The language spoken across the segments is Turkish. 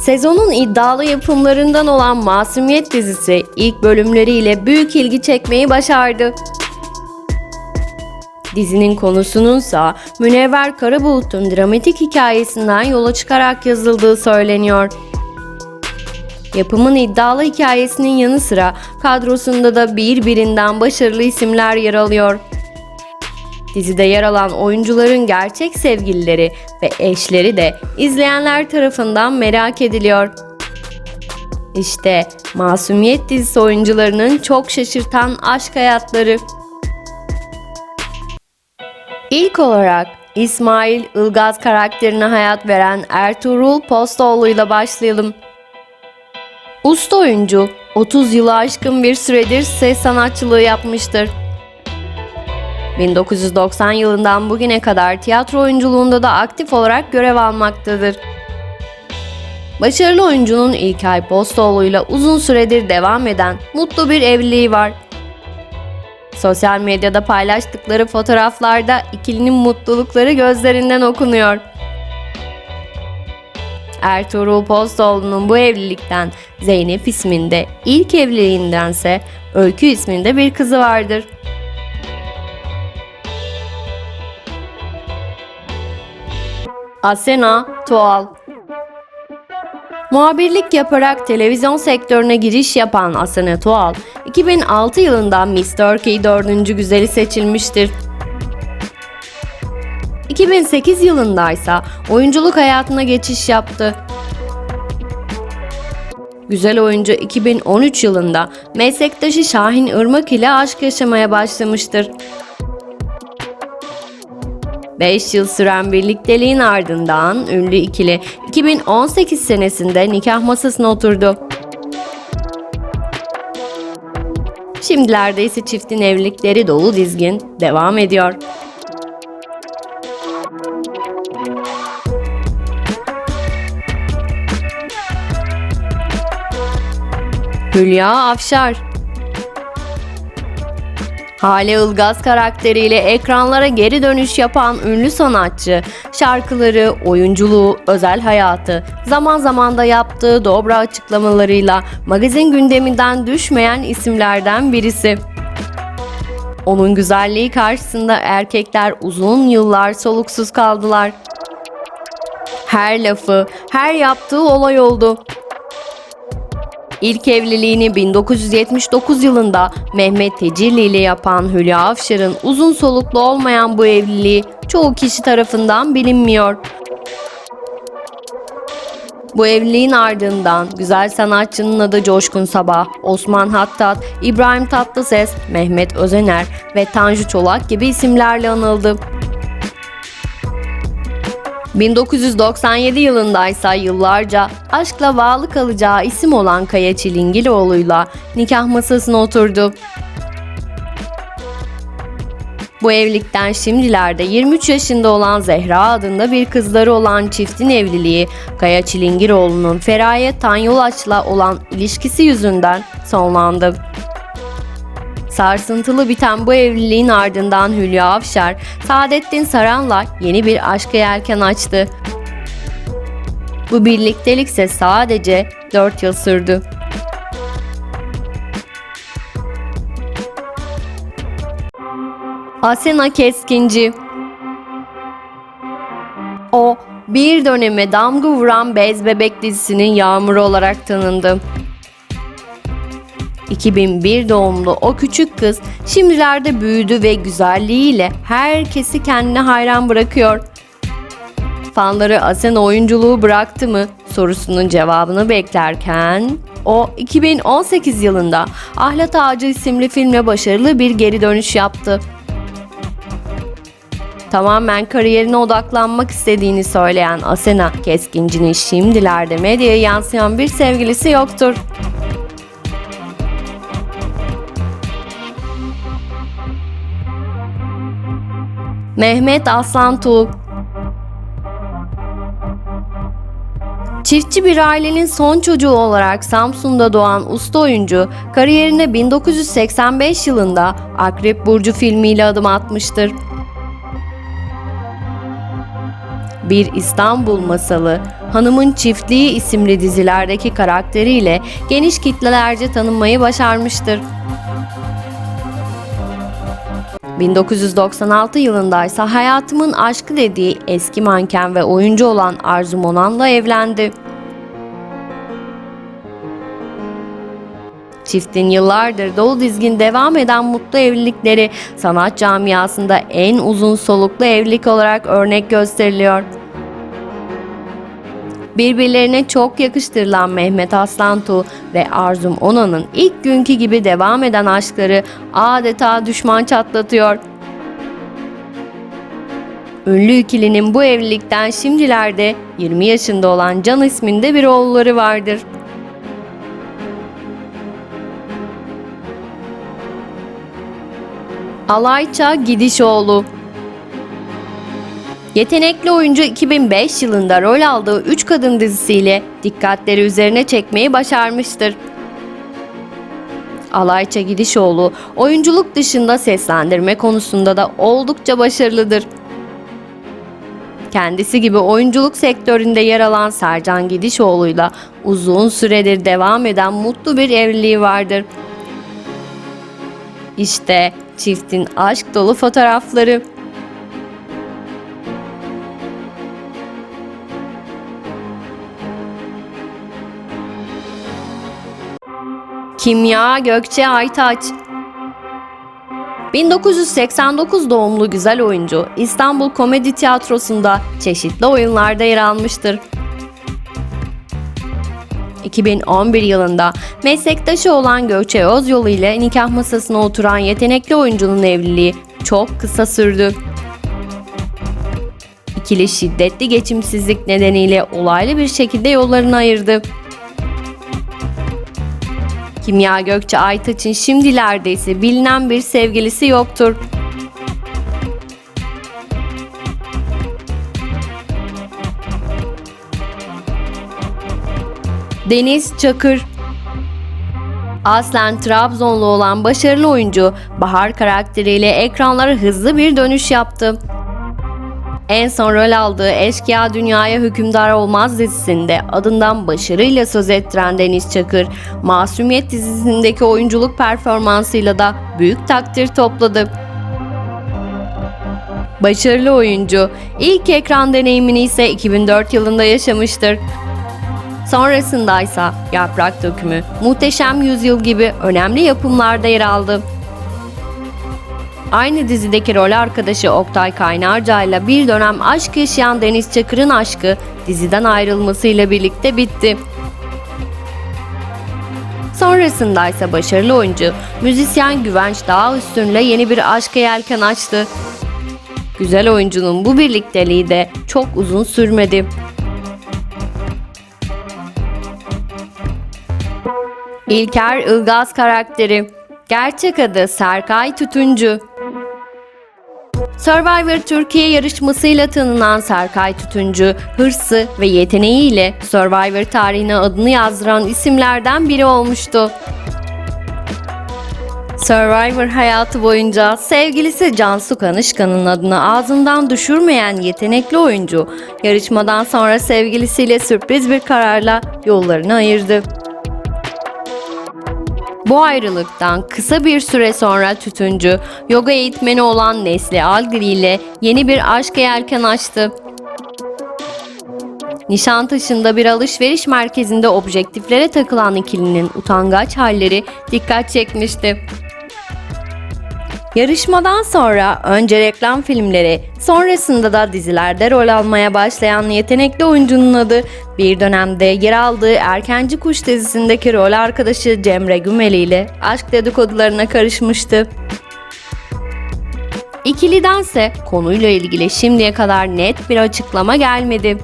Sezonun iddialı yapımlarından olan Masumiyet dizisi ilk bölümleriyle büyük ilgi çekmeyi başardı. Dizinin konusununsa Münevver Karabulut'un dramatik hikayesinden yola çıkarak yazıldığı söyleniyor. Yapımın iddialı hikayesinin yanı sıra kadrosunda da birbirinden başarılı isimler yer alıyor. Dizide yer alan oyuncuların gerçek sevgilileri ve eşleri de izleyenler tarafından merak ediliyor. İşte Masumiyet dizisi oyuncularının çok şaşırtan aşk hayatları. İlk olarak İsmail Ilgaz karakterine hayat veren Ertuğrul Postoğlu ile başlayalım. Usta oyuncu 30 yılı aşkın bir süredir ses sanatçılığı yapmıştır. 1990 yılından bugüne kadar tiyatro oyunculuğunda da aktif olarak görev almaktadır. Başarılı oyuncunun İlkay Postoğlu'yla uzun süredir devam eden mutlu bir evliliği var. Sosyal medyada paylaştıkları fotoğraflarda ikilinin mutlulukları gözlerinden okunuyor. Ertuğrul Postoğlu'nun bu evlilikten Zeynep isminde, ilk evliliğindense Öykü isminde bir kızı vardır. Asena Tual Muhabirlik yaparak televizyon sektörüne giriş yapan Asena Tual, 2006 yılında Miss Turkey 4. güzeli seçilmiştir. 2008 yılında ise oyunculuk hayatına geçiş yaptı. Güzel oyuncu 2013 yılında meslektaşı Şahin Irmak ile aşk yaşamaya başlamıştır. 5 yıl süren birlikteliğin ardından ünlü ikili 2018 senesinde nikah masasına oturdu. Şimdilerde ise çiftin evlilikleri dolu dizgin devam ediyor. Hülya Afşar Hale Ilgaz karakteriyle ekranlara geri dönüş yapan ünlü sanatçı, şarkıları, oyunculuğu, özel hayatı, zaman zaman da yaptığı dobra açıklamalarıyla magazin gündeminden düşmeyen isimlerden birisi. Onun güzelliği karşısında erkekler uzun yıllar soluksuz kaldılar. Her lafı, her yaptığı olay oldu. İlk evliliğini 1979 yılında Mehmet Tecirli ile yapan Hülya Avşar'ın uzun soluklu olmayan bu evliliği çoğu kişi tarafından bilinmiyor. Bu evliliğin ardından güzel sanatçının adı Coşkun Sabah, Osman Hattat, İbrahim Tatlıses, Mehmet Özener ve Tanju Çolak gibi isimlerle anıldı. 1997 yılında ise yıllarca aşkla bağlı kalacağı isim olan Kaya Çilingiloğlu'yla nikah masasına oturdu. Bu evlilikten şimdilerde 23 yaşında olan Zehra adında bir kızları olan çiftin evliliği Kaya Çilingiroğlu'nun Feraye Tanyolaç'la olan ilişkisi yüzünden sonlandı. Sarsıntılı biten bu evliliğin ardından Hülya Avşar, Saadettin Saran'la yeni bir aşka yelken açtı. Bu birliktelik ise sadece 4 yıl sürdü. Asena Keskinci O, bir döneme damga vuran Bez Bebek dizisinin yağmuru olarak tanındı. 2001 doğumlu o küçük kız şimdilerde büyüdü ve güzelliğiyle herkesi kendine hayran bırakıyor. Fanları Asena oyunculuğu bıraktı mı sorusunun cevabını beklerken o 2018 yılında Ahlat Ağacı isimli filmle başarılı bir geri dönüş yaptı. Tamamen kariyerine odaklanmak istediğini söyleyen Asena Keskinci'nin şimdilerde medyaya yansıyan bir sevgilisi yoktur. Mehmet Aslan Tuğ Çiftçi bir ailenin son çocuğu olarak Samsun'da doğan usta oyuncu, kariyerine 1985 yılında Akrep Burcu filmiyle adım atmıştır. Bir İstanbul Masalı, Hanımın Çiftliği isimli dizilerdeki karakteriyle geniş kitlelerce tanınmayı başarmıştır. 1996 yılında ise hayatımın aşkı dediği eski manken ve oyuncu olan Arzu Monan'la evlendi. Çiftin yıllardır dolu dizgin devam eden mutlu evlilikleri sanat camiasında en uzun soluklu evlilik olarak örnek gösteriliyor. Birbirlerine çok yakıştırılan Mehmet Aslantu ve Arzum Onan'ın ilk günkü gibi devam eden aşkları adeta düşman çatlatıyor. Ünlü ikilinin bu evlilikten şimdilerde 20 yaşında olan Can isminde bir oğulları vardır. Alayça Gidişoğlu Yetenekli oyuncu 2005 yılında rol aldığı 3 Kadın dizisiyle dikkatleri üzerine çekmeyi başarmıştır. Alayça Gidişoğlu oyunculuk dışında seslendirme konusunda da oldukça başarılıdır. Kendisi gibi oyunculuk sektöründe yer alan Sercan Gidişoğlu'yla uzun süredir devam eden mutlu bir evliliği vardır. İşte çiftin aşk dolu fotoğrafları. Kimya Gökçe Aytaç 1989 doğumlu güzel oyuncu İstanbul Komedi Tiyatrosu'nda çeşitli oyunlarda yer almıştır. 2011 yılında meslektaşı olan Gökçe Özyolu ile nikah masasına oturan yetenekli oyuncunun evliliği çok kısa sürdü. İkili şiddetli geçimsizlik nedeniyle olaylı bir şekilde yollarını ayırdı. Kimya Gökçe Aytaç'ın şimdilerde ise bilinen bir sevgilisi yoktur. Deniz Çakır Aslen Trabzonlu olan başarılı oyuncu Bahar karakteriyle ekranlara hızlı bir dönüş yaptı. En son rol aldığı Eşkıya Dünyaya Hükümdar Olmaz dizisinde adından başarıyla söz ettiren Deniz Çakır, Masumiyet dizisindeki oyunculuk performansıyla da büyük takdir topladı. Başarılı oyuncu ilk ekran deneyimini ise 2004 yılında yaşamıştır. Sonrasında ise Yaprak Dökümü, Muhteşem Yüzyıl gibi önemli yapımlarda yer aldı. Aynı dizideki rol arkadaşı Oktay Kaynarca ile bir dönem aşk yaşayan Deniz Çakır'ın aşkı diziden ayrılmasıyla birlikte bitti. Sonrasında ise başarılı oyuncu müzisyen Güvenç Dağüstün'le yeni bir aşka yelken açtı. Güzel oyuncunun bu birlikteliği de çok uzun sürmedi. İlker Ilgaz karakteri Gerçek adı Serkay Tütüncü Survivor Türkiye yarışmasıyla tanınan Serkay Tütüncü, hırsı ve yeteneğiyle Survivor tarihine adını yazdıran isimlerden biri olmuştu. Survivor hayatı boyunca sevgilisi Cansu Kanışkan'ın adını ağzından düşürmeyen yetenekli oyuncu, yarışmadan sonra sevgilisiyle sürpriz bir kararla yollarını ayırdı. Bu ayrılıktan kısa bir süre sonra tütüncü, yoga eğitmeni olan Nesli Algri ile yeni bir aşk yelken açtı. Nişantaşı'nda bir alışveriş merkezinde objektiflere takılan ikilinin utangaç halleri dikkat çekmişti. Yarışmadan sonra önce reklam filmleri, sonrasında da dizilerde rol almaya başlayan yetenekli oyuncunun adı bir dönemde yer aldığı Erkenci Kuş dizisindeki rol arkadaşı Cemre Gümeli ile aşk dedikodularına karışmıştı. İkilidense konuyla ilgili şimdiye kadar net bir açıklama gelmedi.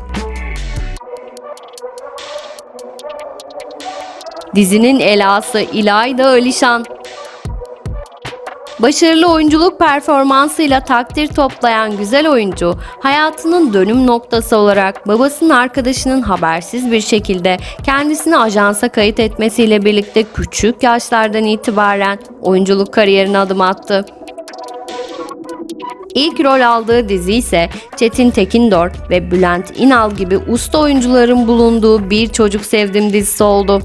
Dizinin elası İlayda Alişan Başarılı oyunculuk performansıyla takdir toplayan güzel oyuncu, hayatının dönüm noktası olarak babasının arkadaşının habersiz bir şekilde kendisini ajansa kayıt etmesiyle birlikte küçük yaşlardan itibaren oyunculuk kariyerine adım attı. İlk rol aldığı dizi ise Çetin Tekindor ve Bülent İnal gibi usta oyuncuların bulunduğu Bir Çocuk Sevdim dizisi oldu.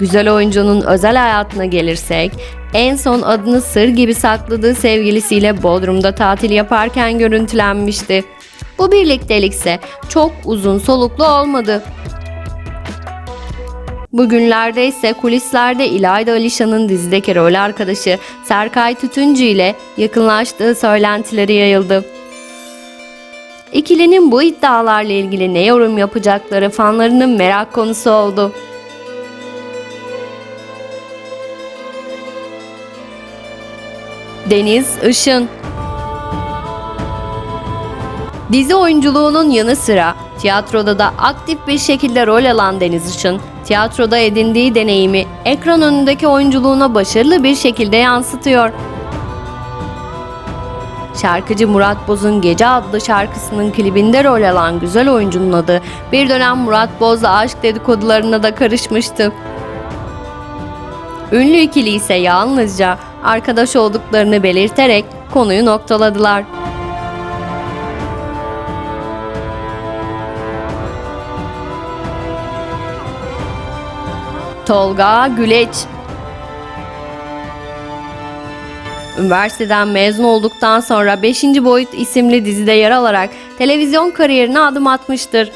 Güzel oyuncunun özel hayatına gelirsek, en son adını sır gibi sakladığı sevgilisiyle Bodrum'da tatil yaparken görüntülenmişti. Bu birliktelik ise çok uzun soluklu olmadı. Bugünlerde ise kulislerde İlayda Alişan'ın dizideki rol arkadaşı Serkay Tütüncü ile yakınlaştığı söylentileri yayıldı. İkilinin bu iddialarla ilgili ne yorum yapacakları fanlarının merak konusu oldu. Deniz Işın Dizi oyunculuğunun yanı sıra tiyatroda da aktif bir şekilde rol alan Deniz Işın, tiyatroda edindiği deneyimi ekran önündeki oyunculuğuna başarılı bir şekilde yansıtıyor. Şarkıcı Murat Boz'un Gece adlı şarkısının klibinde rol alan güzel oyuncunun adı bir dönem Murat Boz'la aşk dedikodularına da karışmıştı. Ünlü ikili ise yalnızca arkadaş olduklarını belirterek konuyu noktaladılar. Tolga Güleç Üniversiteden mezun olduktan sonra 5. Boyut isimli dizide yer alarak televizyon kariyerine adım atmıştır.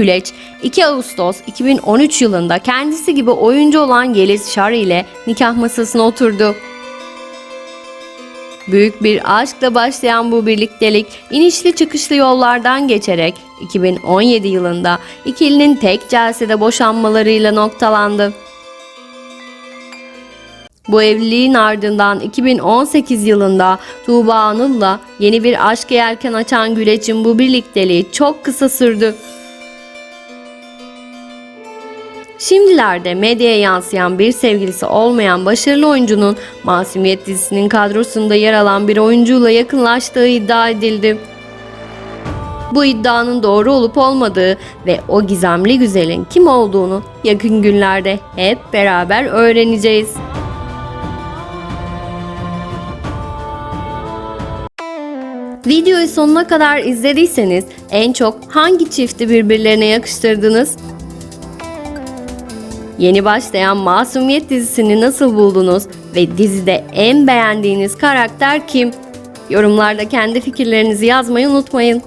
Güleç 2 Ağustos 2013 yılında kendisi gibi oyuncu olan Yeliz Şar ile nikah masasına oturdu. Büyük bir aşkla başlayan bu birliktelik inişli çıkışlı yollardan geçerek 2017 yılında ikilinin tek celsede boşanmalarıyla noktalandı. Bu evliliğin ardından 2018 yılında Tuğba Anıl'la yeni bir aşk yelken açan Güleç'in bu birlikteliği çok kısa sürdü. Şimdilerde medyaya yansıyan bir sevgilisi olmayan başarılı oyuncunun Masumiyet dizisinin kadrosunda yer alan bir oyuncuyla yakınlaştığı iddia edildi. Bu iddianın doğru olup olmadığı ve o gizemli güzelin kim olduğunu yakın günlerde hep beraber öğreneceğiz. Videoyu sonuna kadar izlediyseniz en çok hangi çifti birbirlerine yakıştırdınız? Yeni başlayan Masumiyet dizisini nasıl buldunuz ve dizide en beğendiğiniz karakter kim? Yorumlarda kendi fikirlerinizi yazmayı unutmayın.